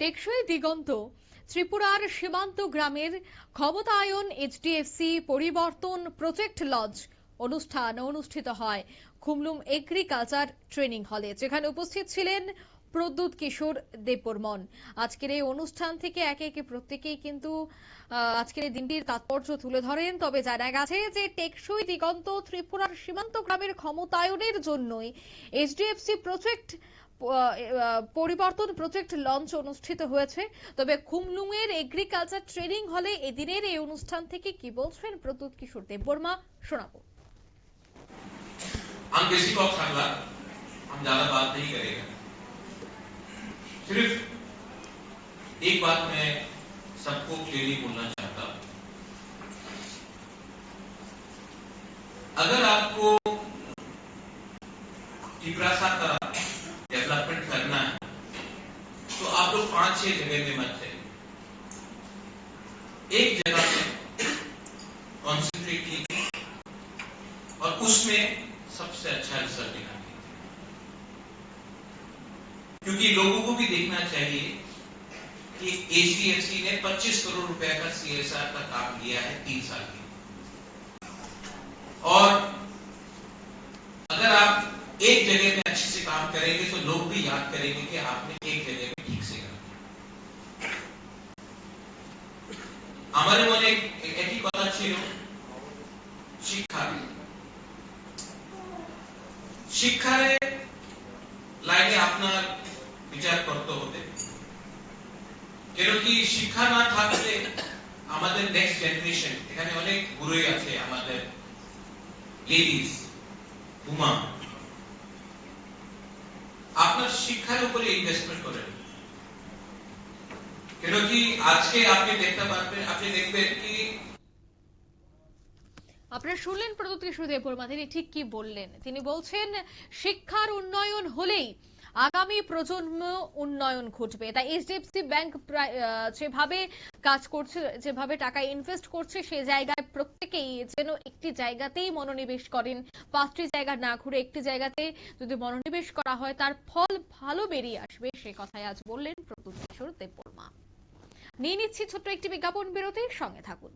টেকসই দিগন্ত, ত্রিপুরার সীমান্ত গ্রামের ক্ষমতায়ন এইচডিএফসি পরিবর্তন প্রজেক্ট লজ অনুষ্ঠান অনুষ্ঠিত হয় খুমলুম এগ্রিকালচার ট্রেনিং হলে, যেখানে উপস্থিত ছিলেন প্রদ্যুৎ কিশোর দেববর্মন। আজকের এই অনুষ্ঠান থেকে একে একে প্রত্যেকেই কিন্তু আজকের এই দিনটির তাৎপর্য তুলে ধরেন, তবে জানা গেছে যে টেকসই দিগন্ত ত্রিপুরার সীমান্ত গ্রামের ক্ষমতায়নের জন্যই HDFC project পরিবর্তন প্রজেক্ট লঞ্চ অনুষ্ঠিত হয়েছে তবে খুমলুঙের এগ্রিকালচার ট্রেনিং হলে এদিনের এই অনুষ্ঠান থেকে কি বলছেন প্রদ্যুৎ কিশোর দেববর্মা শোনাবো हम किसी को खगला हम ज्यादा बात नहीं करेंगे सिर्फ एक बात मैं सबको क्लियरली बोलना चाहता हूं अगर आपको टिपरासा का डेवलपमेंट करना है। तो आप लोग पाँच छह जगह में मत जाइए एक जगह पे कॉन्सेंट्रेट कीजिए और उसमें सबसे अच्छा रिज़ल्ट दिखाएँगे क्योंकि लोगों को भी देखना चाहिए कि एचडीएफसी ने 25 करोड़ रुपए का सीएसआर का काम किया है तीन साल में और अगर आप एक जगह में काम करेंगे तो लोग भी याद करेंगे कि आपने एक जगह में ठीक से काम किया আমার মনে একই কথা ছিল শিক্ষা শিক্ষারে লাইনে আপনার বিচার করতে হবে কেন কি শিক্ষা না থাকলে আমাদের নেক্সট জেনারেশন এখানে অনেক গুরুই আছে আমাদের লেডিস উমা আপনার শিক্ষার উপরে ইনভেস্টমেন্ট করেন। কেন কি আজকে আপনি দেখতে পারবেন, আপনি দেখবেন কি আপনারা শুনলেন প্রদ্যুৎ কিশোর দেববর্মা তিনি ঠিক কি বললেন? তিনি বলছেন, শিক্ষার উন্নয়ন হলেই আগামী প্রজন্ম উন্নয়ন ঘটবে। তাই এইচডিএফসি ব্যাংক যেভাবে কাজ করছে, যেভাবে টাকা ইনভেস্ট করছে, সে জায়গায় প্রত্যেকেই যেন একটি জায়গাতেই মনোনিবেশ করেন। পাঁচটি জায়গা না ঘুরে একটি জায়গাতে যদি মনোনিবেশ করা হয়, তার ফল ভালো বেরিয়ে আসবে, সে কথাই আজ বললেন প্রতুল কিশোর দেববর্মা। নিয়ে নিচ্ছি ছোট্ট একটি বিজ্ঞাপন বিরতির সঙ্গে থাকুন।